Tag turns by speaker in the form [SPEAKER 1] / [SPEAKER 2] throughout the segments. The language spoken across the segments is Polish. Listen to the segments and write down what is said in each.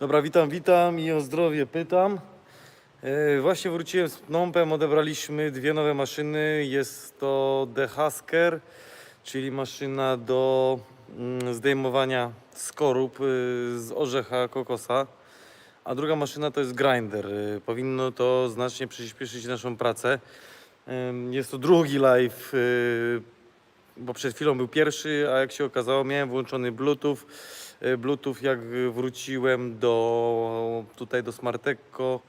[SPEAKER 1] Dobra, witam, witam i o zdrowie pytam. E, Właśnie wróciłem z Pnompem, odebraliśmy dwie nowe maszyny. Jest to The Husker, czyli maszyna do mm, zdejmowania skorup y, z orzecha kokosa. A druga maszyna to jest grinder. Y, Powinno to znacznie przyspieszyć naszą pracę. Jest to drugi live, y, bo przed chwilą był pierwszy, a jak się okazało, miałem włączony Bluetooth. Y, Bluetooth, jak wróciłem do tutaj do Smartecco,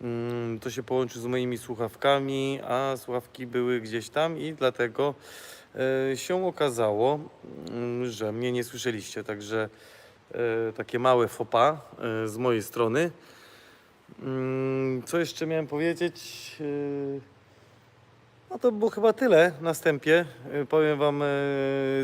[SPEAKER 1] mm, to się połączył z moimi słuchawkami, a słuchawki były gdzieś tam i dlatego y, się okazało, mm, że mnie nie słyszeliście. Także y, takie małe fopa z mojej strony. Mm, Co jeszcze miałem powiedzieć? No to było chyba tyle na wstępie. Powiem Wam,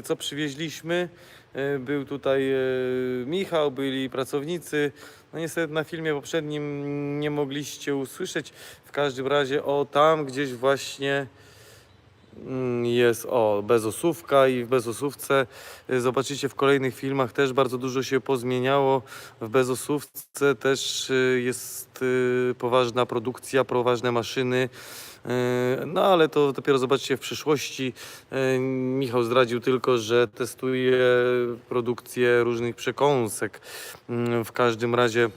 [SPEAKER 1] co przywieźliśmy. Y, Był tutaj y, Michał, byli pracownicy. No niestety na filmie poprzednim nie mogliście usłyszeć. W każdym razie, o tam gdzieś właśnie jest o bezosówka i w bezosówce y, zobaczycie w kolejnych filmach też bardzo dużo się pozmieniało. W bezosówce też y, jest y, poważna produkcja, poważne maszyny. No ale to dopiero zobaczycie w przyszłości. Michał zdradził tylko, że testuje produkcję różnych przekąsek. Mm, W każdym razie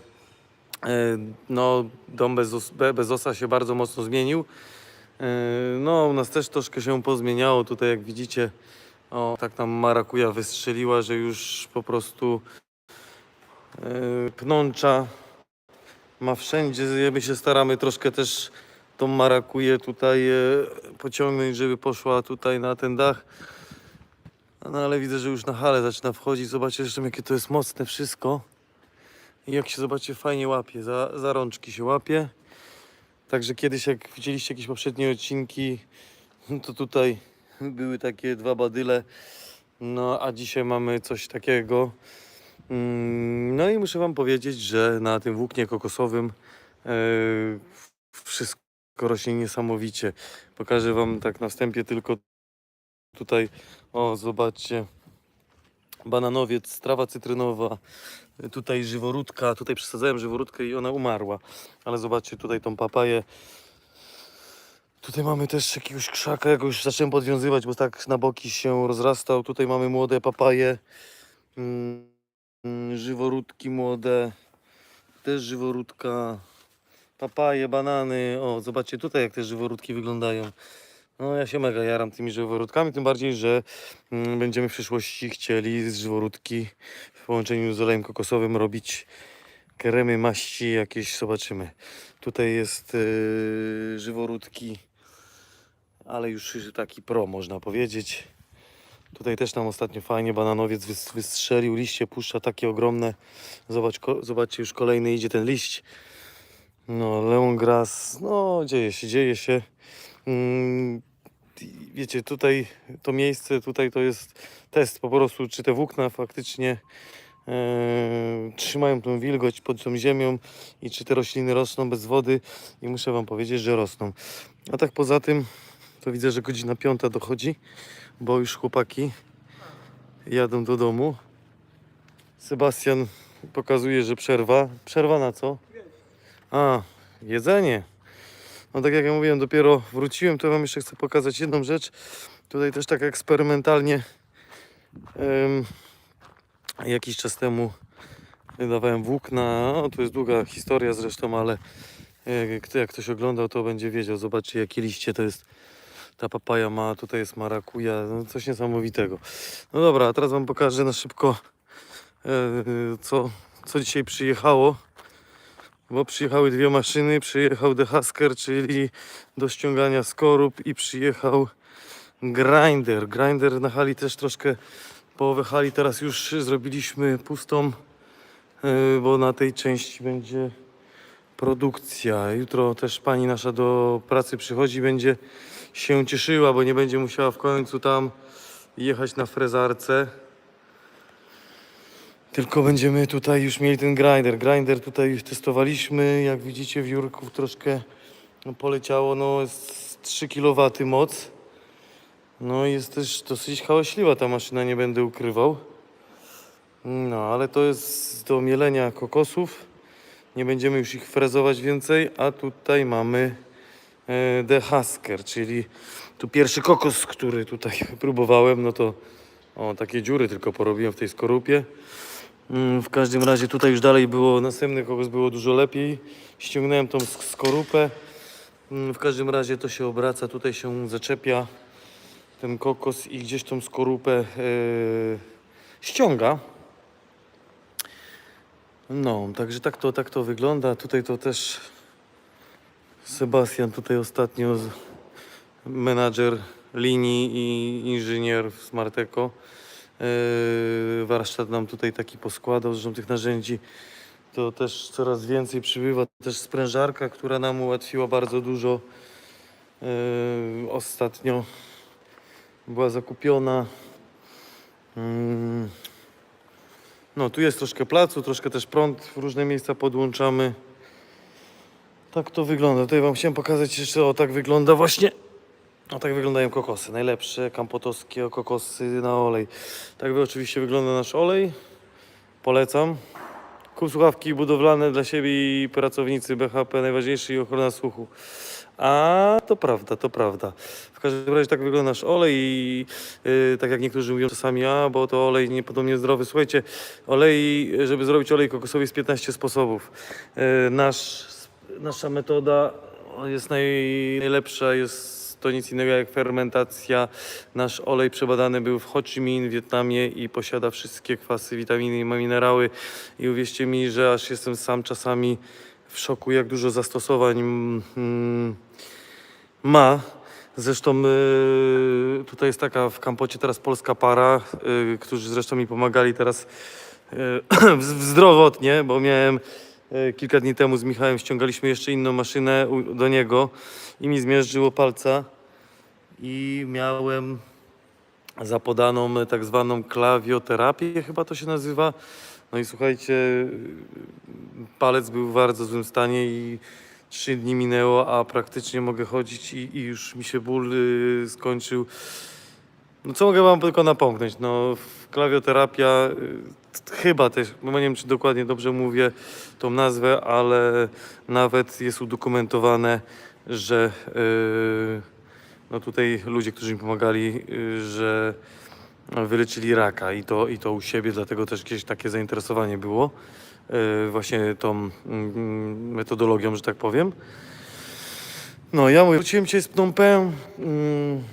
[SPEAKER 1] no, dom Bezos, Be- Bezosa się bardzo mocno zmienił. Yy, No, u nas też troszkę się pozmieniało. Tutaj, jak widzicie, o, tak nam marakuja wystrzeliła, że już po prostu yy, pnącza ma wszędzie. My się staramy troszkę też tą marakuję tutaj yy, pociągnąć, żeby poszła tutaj na ten dach. No ale widzę, że już na halę zaczyna wchodzić. Zobaczcie zresztą, jakie to jest mocne wszystko. I jak się zobaczy, fajnie łapie. Za, za rączki się łapie. Także kiedyś, jak widzieliście jakieś poprzednie odcinki, to tutaj były takie dwa badyle. No a dzisiaj mamy coś takiego. Mm, No i muszę Wam powiedzieć, że na tym włóknie kokosowym e, wszystko rośnie niesamowicie. Pokażę Wam tak na wstępie tylko tutaj, o zobaczcie, bananowiec, trawa cytrynowa, tutaj żyworódka, tutaj przesadzałem żyworódkę i ona umarła. Ale zobaczcie tutaj tą papaję. Tutaj mamy też jakiegoś krzaka, jak już zacząłem podwiązywać, bo tak na boki się rozrastał. Tutaj mamy młode papaje, mm, mm, żyworódki młode, też żyworódka, papaje, banany. O, zobaczcie tutaj jak te żyworódki wyglądają. No ja się mega jaram tymi żyworódkami, tym bardziej, że mm, będziemy w przyszłości chcieli z żyworódki połączeniu z olejem kokosowym robić kremy, maści jakieś, zobaczymy. Tutaj jest yy, żyworódki, ale już taki pro można powiedzieć. Tutaj też nam ostatnio fajnie bananowiec wys- wystrzelił, liście puszcza takie ogromne. Zobacz, zobaczcie, już kolejny idzie ten liść. No, lemongrass, no dzieje się, dzieje się. Mm, wiecie, tutaj to miejsce, tutaj to jest test po prostu, czy te włókna faktycznie e, trzymają tą wilgoć pod tą ziemią i czy te rośliny rosną bez wody i muszę Wam powiedzieć, że rosną. A tak poza tym to widzę, że godzina piąta dochodzi, bo już chłopaki jadą do domu. Sebastian pokazuje, że przerwa. Przerwa na co? A, jedzenie. No tak jak ja mówiłem, dopiero wróciłem, to Wam jeszcze chcę pokazać jedną rzecz. Tutaj też tak eksperymentalnie em, jakiś czas temu dawałem włókna. No, to jest długa historia zresztą, ale jak, kto- jak ktoś oglądał, to będzie wiedział. Zobaczcie, jakie liście to jest. Ta papaja ma, tutaj jest marakuja, no coś niesamowitego. No dobra, a teraz Wam pokażę na szybko, e, co, co dzisiaj przyjechało. Bo przyjechały dwie maszyny, przyjechał The Husker, czyli do ściągania skorup i przyjechał grinder. Grinder na hali też troszkę połowę hali teraz już zrobiliśmy pustą, yy, bo na tej części będzie produkcja. Jutro też pani nasza do pracy przychodzi, będzie się cieszyła, bo nie będzie musiała w końcu tam jechać na frezarce. Tylko będziemy tutaj już mieli ten grinder. Grinder tutaj już testowaliśmy. Jak widzicie w Jurku troszkę no, poleciało. No jest 3 kW moc. No jest też dosyć hałaśliwa ta maszyna, nie będę ukrywał. No, ale to jest do mielenia kokosów. Nie będziemy już ich frezować więcej, a tutaj mamy e, The Husker, czyli tu pierwszy kokos, który tutaj próbowałem, no to o, takie dziury tylko porobiłem w tej skorupie. Mm, W każdym razie tutaj już dalej było, następny kokos było dużo lepiej. Ściągnąłem tą sk- skorupę. Mm, W każdym razie to się obraca, tutaj się zaczepia ten kokos i gdzieś tą skorupę e, ściąga. No, także tak to, tak to wygląda. Tutaj to też Sebastian tutaj ostatnio, menadżer linii i inżynier w Smarteco. Yy, warsztat nam tutaj taki poskładał, zresztą tych narzędzi to też coraz więcej przybywa. Też sprężarka, która nam ułatwiła bardzo dużo. Yy, ostatnio była zakupiona. Mm. No, tu jest troszkę placu, troszkę też prąd w różne miejsca podłączamy. Tak to wygląda. Tutaj Wam chciałem pokazać jeszcze, o tak wygląda właśnie. O tak wyglądają kokosy. Najlepsze kampotowskie kokosy na olej. Tak oczywiście wygląda nasz olej. Polecam. Kup słuchawki budowlane dla siebie i pracownicy BHP najważniejszy i ochrona słuchu. A to prawda, to prawda. W każdym razie tak wygląda nasz olej i yy, tak jak niektórzy mówią czasami, a bo to olej niepodobnie zdrowy. Słuchajcie, olej, żeby zrobić olej kokosowy jest 15 sposobów. Yy, nasz, nasza metoda jest naj, najlepsza, jest to nic innego jak fermentacja. Nasz olej przebadany był w Ho Chi Minh w Wietnamie i posiada wszystkie kwasy, witaminy i minerały. I uwierzcie mi, że aż jestem sam czasami w szoku, jak dużo zastosowań mm, ma. Zresztą y, tutaj jest taka w kampocie teraz polska para, y, którzy zresztą mi pomagali teraz y, zdrowotnie, bo miałem kilka dni temu z Michałem ściągaliśmy jeszcze inną maszynę do niego i mi zmierzyło palca i miałem zapodaną tak zwaną klawioterapię, chyba to się nazywa. No i słuchajcie, palec był w bardzo złym stanie i trzy dni minęło, a praktycznie mogę chodzić i, i już mi się ból skończył. No co mogę wam tylko napomknąć? No klawioterapia, y, chyba też, nie wiem czy dokładnie dobrze mówię tą nazwę, ale nawet jest udokumentowane, że y, no tutaj ludzie, którzy mi pomagali, y, że wyleczyli raka i to, i to u siebie, dlatego też gdzieś takie zainteresowanie było właśnie tą mm, metodologią, że tak powiem. No ja mówię, wróciłem dzisiaj z Phnom Penh. Mm,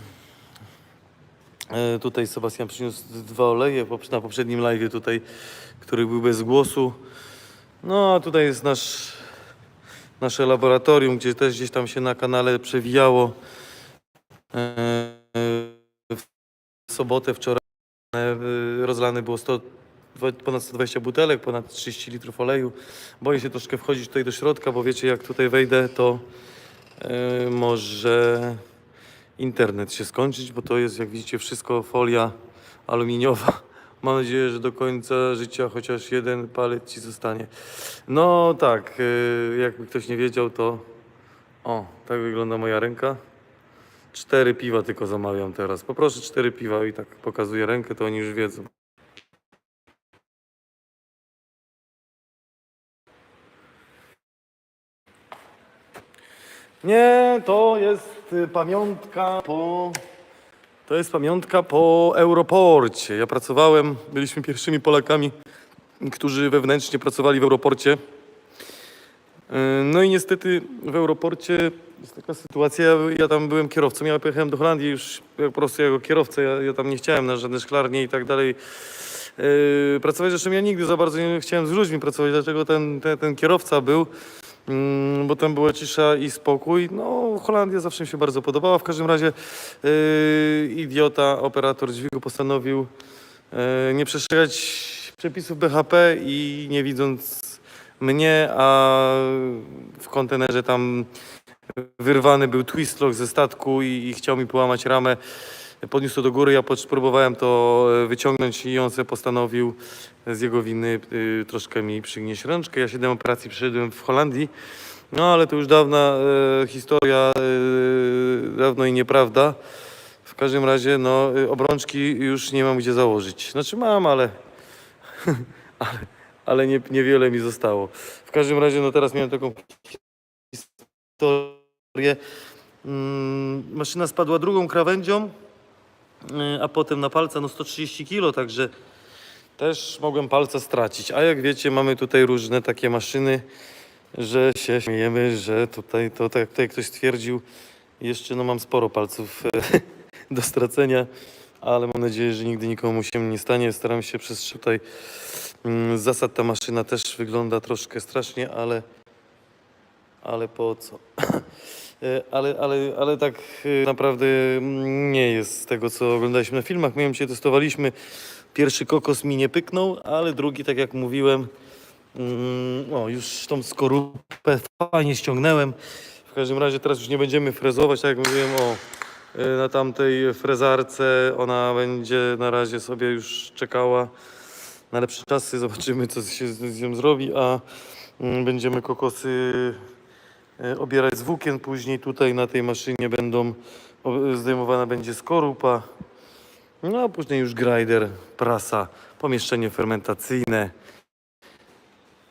[SPEAKER 1] tutaj Sebastian przyniósł dwa oleje na poprzednim live tutaj, który był bez głosu. No a tutaj jest nasz, nasze laboratorium, gdzie też gdzieś tam się na kanale przewijało. E, e, W sobotę wczoraj e, rozlane było 100, dwa- ponad 120 butelek, ponad 30 litrów oleju. Boję się troszkę wchodzić tutaj do środka, bo wiecie, jak tutaj wejdę, to e, może internet się skończyć, bo to jest, jak widzicie, wszystko folia aluminiowa. Mam nadzieję, że do końca życia chociaż jeden palec ci zostanie. No tak, e, jakby ktoś nie wiedział, to o, tak wygląda moja ręka. Cztery piwa tylko zamawiam teraz. Poproszę cztery piwa i tak pokazuję rękę, to oni już wiedzą. Nie, to jest y, pamiątka po. To jest pamiątka po Europorcie. Ja pracowałem, byliśmy pierwszymi Polakami, którzy wewnętrznie pracowali w Europorcie. Y, No i niestety w Europorcie jest taka sytuacja, ja tam byłem kierowcą, ja pojechałem do Holandii już po prostu jako kierowca, ja, ja tam nie chciałem na żadne szklarnie i tak dalej yy, pracować, zresztą ja nigdy za bardzo nie chciałem z ludźmi pracować, dlaczego ten, ten, ten kierowca był, Mm, bo tam była cisza i spokój. No, Holandia zawsze mi się bardzo podobała. W każdym razie yy, idiota, operator dźwigu postanowił yy, nie przestrzegać przepisów BHP i nie widząc mnie, a w kontenerze tam wyrwany był twist lock ze statku i, i chciał mi połamać ramę. Podniósł to do góry, ja próbowałem to e, wyciągnąć i on sobie postanowił z jego winy y, troszkę mi przygnieść rączkę. Ja siedem operacji przeszedłem w Holandii, no ale to już dawna e, historia, e, dawno i nieprawda. W każdym razie, no, obrączki już nie mam gdzie założyć. Znaczy mam, ale ale, ale nie, niewiele mi zostało. W każdym razie, no teraz miałem taką historię. Mm, maszyna spadła drugą krawędzią, a potem na palca no 130 kg, także też mogłem palca stracić. A jak wiecie, mamy tutaj różne takie maszyny, że się śmiejemy, że tutaj, to tak tutaj ktoś stwierdził, jeszcze no mam sporo palców do stracenia, ale mam nadzieję, że nigdy nikomu się nie stanie. Staram się przez tutaj mm, zasad ta maszyna też wygląda troszkę strasznie, ale ale po co? E, ale, ale, ale tak e, naprawdę nie jest z tego, co oglądaliśmy na filmach. My ją testowaliśmy. Pierwszy kokos mi nie pyknął, ale drugi, tak jak mówiłem, mm, o, już tą skorupę fajnie ściągnąłem. W każdym razie teraz już nie będziemy frezować, tak jak mówiłem, o, e, na tamtej frezarce ona będzie na razie sobie już czekała na lepsze czasy. Zobaczymy, co się z nią zrobi, a mm, będziemy kokosy obierać z włókien. Później tutaj na tej maszynie będą zdejmowana będzie skorupa. No a później już grinder, prasa, pomieszczenie fermentacyjne,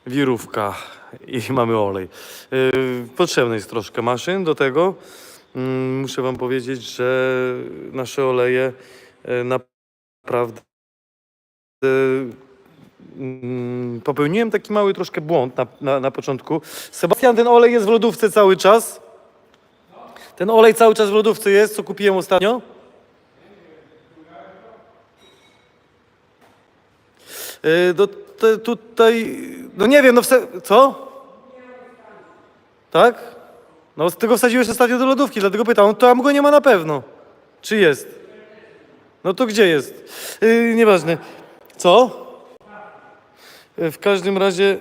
[SPEAKER 1] wirówka i mamy olej. Yy, Potrzebne jest troszkę maszyn do tego. Mm, Muszę Wam powiedzieć, że nasze oleje e, naprawdę popełniłem taki mały troszkę błąd na, na, na początku. Sebastian, ten olej jest w lodówce cały czas? Ten olej cały czas w lodówce jest, co kupiłem ostatnio? Yy, do, te, tutaj, no nie wiem, no w co? Tak? No z tego wsadziłeś ostatnio do lodówki, dlatego pytam, no tam go nie ma na pewno. Czy jest? No to gdzie jest? Yy, nieważne. Co? Yy, W każdym razie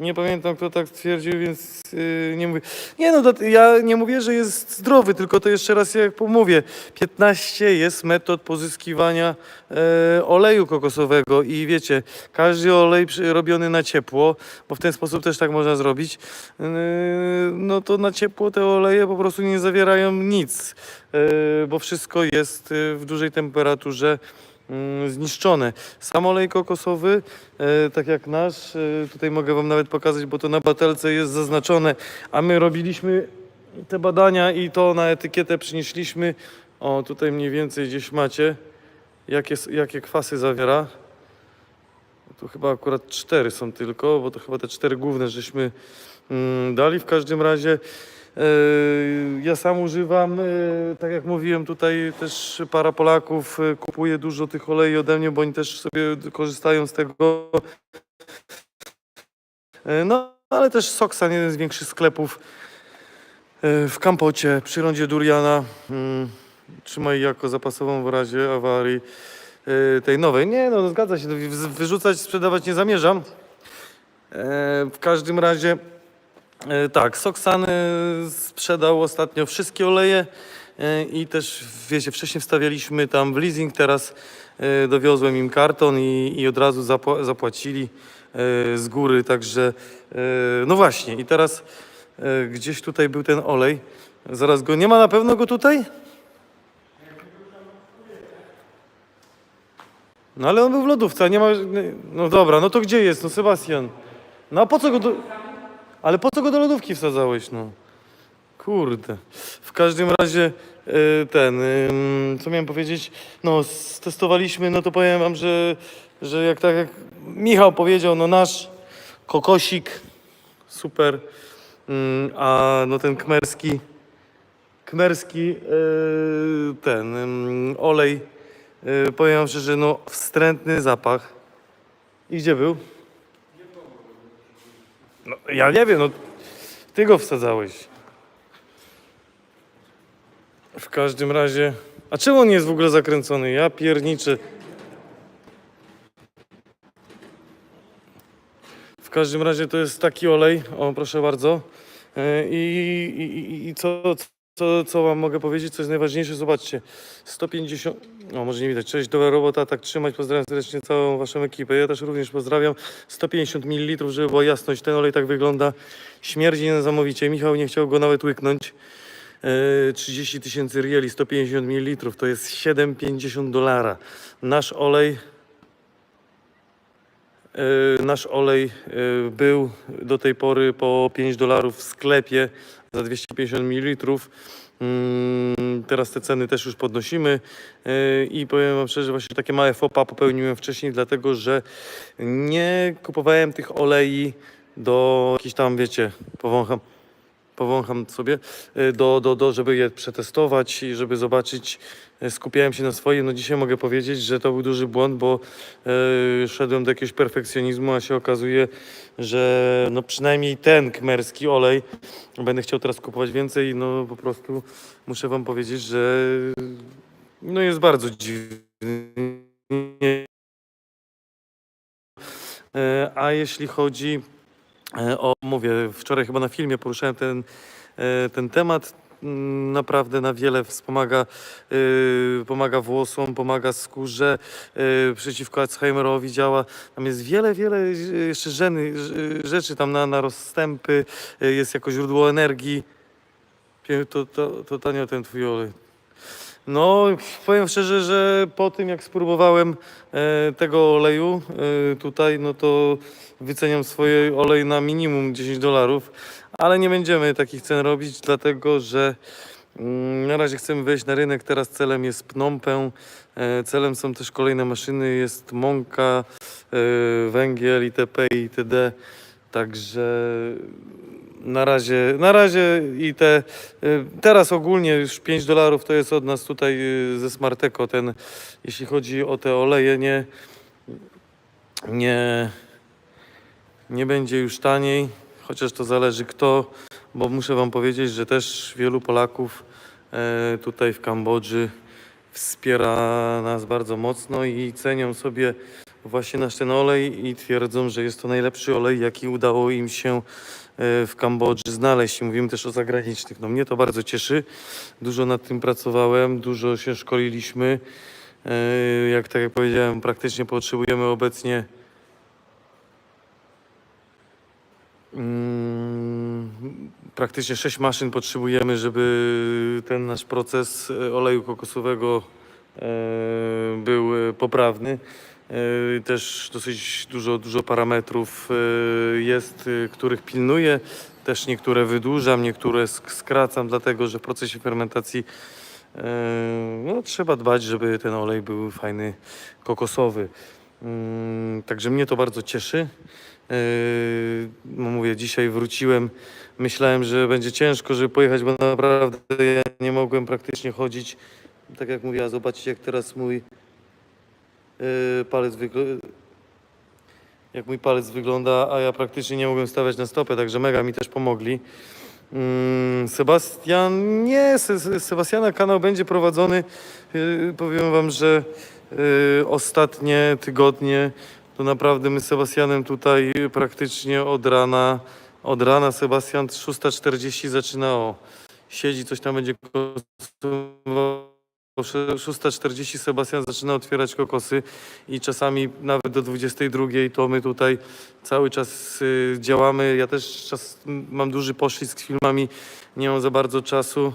[SPEAKER 1] nie pamiętam, kto tak stwierdził, więc yy, nie mówię. Nie no, ja nie mówię, że jest zdrowy, tylko to jeszcze raz jak pomówię. 15 jest metod pozyskiwania e, oleju kokosowego i wiecie, każdy olej robiony na ciepło, bo w ten sposób też tak można zrobić, yy, no to na ciepło te oleje po prostu nie zawierają nic, yy, bo wszystko jest yy, w dużej temperaturze zniszczone. Sam olej kokosowy, e, tak jak nasz, e, tutaj mogę Wam nawet pokazać, bo to na batelce jest zaznaczone, a my robiliśmy te badania i to na etykietę przynieśliśmy. O, tutaj mniej więcej gdzieś macie, jakie, jakie kwasy zawiera. Tu chyba akurat cztery są tylko, bo to chyba te cztery główne żeśmy mm, dali. W każdym razie ja sam używam, e, tak jak mówiłem tutaj też para Polaków e, kupuje dużo tych olei ode mnie, bo oni też sobie korzystają z tego. No, ale też Soksan, jeden z większych sklepów w Kampocie przy rondzie Duriana. Trzymaj jako zapasową w razie awarii tej nowej. Nie, no zgadza się, wy- wyrzucać, sprzedawać nie zamierzam. W każdym razie tak, Soksan e, sprzedał ostatnio wszystkie oleje e, i też, wiecie, wcześniej wstawialiśmy tam w leasing, teraz e, dowiozłem im karton i, i od razu zapła- zapłacili e, z góry, także e, no właśnie i teraz e, gdzieś tutaj był ten olej, zaraz go, nie ma na pewno go tutaj? No ale on był w lodówce, nie ma. No dobra, no to gdzie jest? No Sebastian. No a po co go do. Ale po co go do lodówki wsadzałeś, no? Kurde. W każdym razie y, ten, ym, co miałem powiedzieć? No, testowaliśmy, no to powiem wam, że, że jak tak jak Michał powiedział, no nasz kokosik, super. Ym, a no ten kmerski, kmerski y, ten olej, y, powiem wam szczerze, no wstrętny zapach. I gdzie był? No, ja nie wiem, no ty go wsadzałeś. W każdym razie. A czemu on jest w ogóle zakręcony? Ja pierniczę. W każdym razie to jest taki olej. O, proszę bardzo. E, i, i, i co, co, co wam mogę powiedzieć, co jest najważniejsze? Zobaczcie. 150. O, może nie widać. Cześć, dobra robota, tak trzymać. Pozdrawiam serdecznie całą waszą ekipę. Ja też również pozdrawiam. 150 ml, żeby była jasność. Ten olej tak wygląda. Śmierdzi niesamowicie. Michał nie chciał go nawet łyknąć. E, 30 tysięcy rieli, 150 ml, to jest 7,50 dolara. Nasz olej E, Nasz olej e, był do tej pory po 5 dolarów w sklepie za 250 ml. Mm, Teraz te ceny też już podnosimy e, i powiem Wam szczerze, właśnie takie małe fopa popełniłem wcześniej, dlatego że nie kupowałem tych olei do jakichś tam, wiecie, powącham, powącham sobie, e, do, do, do, żeby je przetestować i żeby zobaczyć. E, Skupiałem się na swoim. No dzisiaj mogę powiedzieć, że to był duży błąd, bo e, szedłem do jakiegoś perfekcjonizmu, a się okazuje, że no przynajmniej ten kmerski olej będę chciał teraz kupować więcej. No po prostu muszę wam powiedzieć, że no jest bardzo dziwny. E, A jeśli chodzi O, mówię, wczoraj chyba na filmie poruszałem ten, ten temat. Naprawdę na wiele wspomaga, e, pomaga włosom, pomaga skórze, e, przeciwko Alzheimerowi działa. Tam jest wiele, wiele e, jeszcze żeny, rz- rzeczy tam na, na rozstępy, jest jako źródło energii. To, to, to tanio ten twój olej. No, powiem szczerze, że po tym jak spróbowałem e, tego oleju e, tutaj, no to wyceniam swoje olej na minimum 10 dolarów, ale nie będziemy takich cen robić, dlatego że mm, na razie chcemy wejść na rynek. Teraz celem jest Pnompę, e, celem są też kolejne maszyny, jest mąka, e, węgiel itp. itd. Także na razie, na razie i te, teraz ogólnie już 5 dolarów to jest od nas tutaj y, ze Smarteko ten, jeśli chodzi o te oleje, nie, nie, nie będzie już taniej, chociaż to zależy kto, bo muszę wam powiedzieć, że też wielu Polaków e, tutaj w Kambodży wspiera nas bardzo mocno i cenią sobie właśnie nasz ten olej i twierdzą, że jest to najlepszy olej, jaki udało im się e, w Kambodży znaleźć. Mówimy też o zagranicznych. No mnie to bardzo cieszy. Dużo nad tym pracowałem, dużo się szkoliliśmy. E, Jak tak jak powiedziałem, praktycznie potrzebujemy obecnie mm, praktycznie 6 maszyn potrzebujemy, żeby ten nasz proces e, oleju kokosowego e, był e, poprawny. Też dosyć dużo, dużo parametrów jest, których pilnuję. Też niektóre wydłużam, niektóre sk- skracam, dlatego że w procesie fermentacji no, trzeba dbać, żeby ten olej był fajny, kokosowy. Mm, Także mnie to bardzo cieszy. Yy, no mówię, dzisiaj wróciłem. Myślałem, że będzie ciężko, żeby pojechać, bo naprawdę ja nie mogłem praktycznie chodzić. Tak jak mówiła, zobaczcie jak teraz mój yy, palec wygląda. Jak mój palec wygląda, a ja praktycznie nie mogłem stawiać na stopę, także mega mi też pomogli. Mm, Sebastian, nie, Se- Se- Sebastiana kanał będzie prowadzony. Yy, powiem wam, że ostatnie tygodnie to naprawdę my z Sebastianem tutaj praktycznie od rana, od rana Sebastian 6.40 zaczyna o, siedzi, coś tam będzie konsumował. O 6.40 Sebastian zaczyna otwierać kokosy i czasami nawet do 22.00 to my tutaj cały czas y, działamy. Ja też czas, mam duży poślizg z filmami, nie mam za bardzo czasu.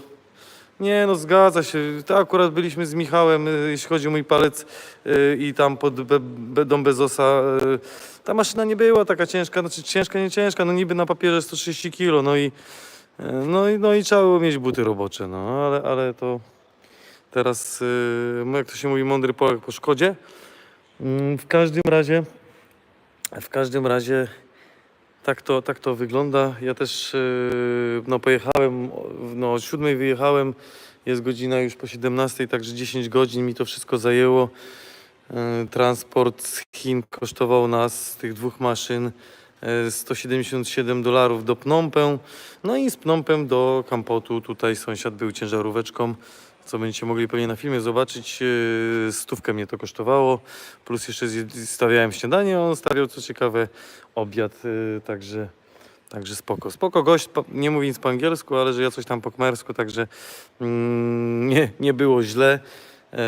[SPEAKER 1] Nie, no zgadza się. To akurat byliśmy z Michałem, y, jeśli chodzi o mój palec y, i tam pod be, be, dom Bezosa. y, Ta maszyna nie była taka ciężka, znaczy ciężka, nie ciężka, no niby na papierze 130 kg, no i, no i, no i trzeba było mieć buty robocze, no ale, ale to teraz, jak to się mówi, mądry Polak po szkodzie. Mm, W każdym razie, w każdym razie tak to, tak to wygląda. Ja też yy, no, pojechałem, no, o 7 wyjechałem, jest godzina już po 17, także 10 godzin mi to wszystko zajęło. Yy, Transport z Chin kosztował nas z tych dwóch maszyn yy, 177 dolarów do Pnompę, no i z Pnompem do Kampotu. Tutaj sąsiad był ciężaróweczką, co będziecie mogli pewnie na filmie zobaczyć. Yy, Stówkę mnie to kosztowało, plus jeszcze stawiałem śniadanie, on stawiał co ciekawe obiad, yy, także, także spoko. Spoko gość, nie mówi nic po angielsku, ale że ja coś tam po kmersku, także mm, nie, nie było źle. Yy,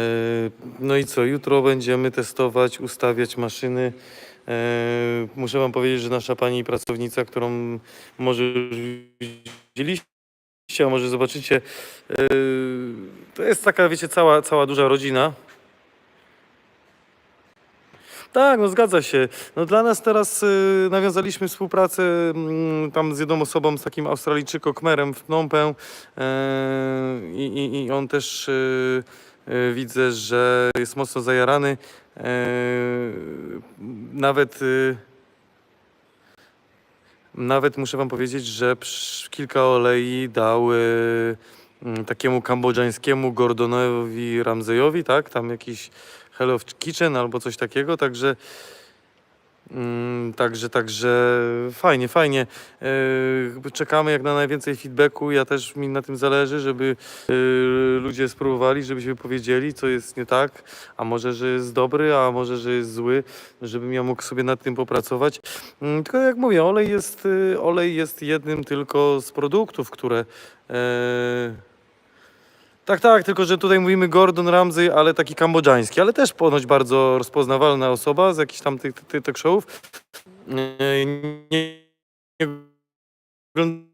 [SPEAKER 1] No i co, jutro będziemy testować, ustawiać maszyny. Muszę wam powiedzieć, że nasza pani pracownica, którą może już widzieliście, a może zobaczycie, to jest taka, wiecie, cała, cała duża rodzina. Tak, no zgadza się. No dla nas teraz y, nawiązaliśmy współpracę mm, tam z jedną osobą, z takim Australijczykiem, Kmerem w Phnom Penh e, i, i on też y, y, widzę, że jest mocno zajarany. E, nawet y, nawet muszę wam powiedzieć, że psz- kilka olei dał y, takiemu kambodżańskiemu Gordonowi Ramzejowi, tak? Tam jakiś Hello Kitchen albo coś takiego, także mm, także, także fajnie, fajnie. Yy, czekamy jak na najwięcej feedbacku. Ja też mi na tym zależy, żeby yy, ludzie spróbowali, żebyśmy powiedzieli, co jest nie tak, a może, że jest dobry, a może, że jest zły, żebym ja mógł sobie nad tym popracować. Mm, Tylko jak mówię, olej jest, y, olej jest jednym tylko z produktów, które. e, tak, tak, tylko że tutaj mówimy Gordon Ramsay, ale taki kambodżański, ale też ponoć bardzo rozpoznawalna osoba z jakichś tam tych, tych, tych showów. Nie, nie oglądałem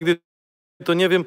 [SPEAKER 1] nigdy, to nie wiem,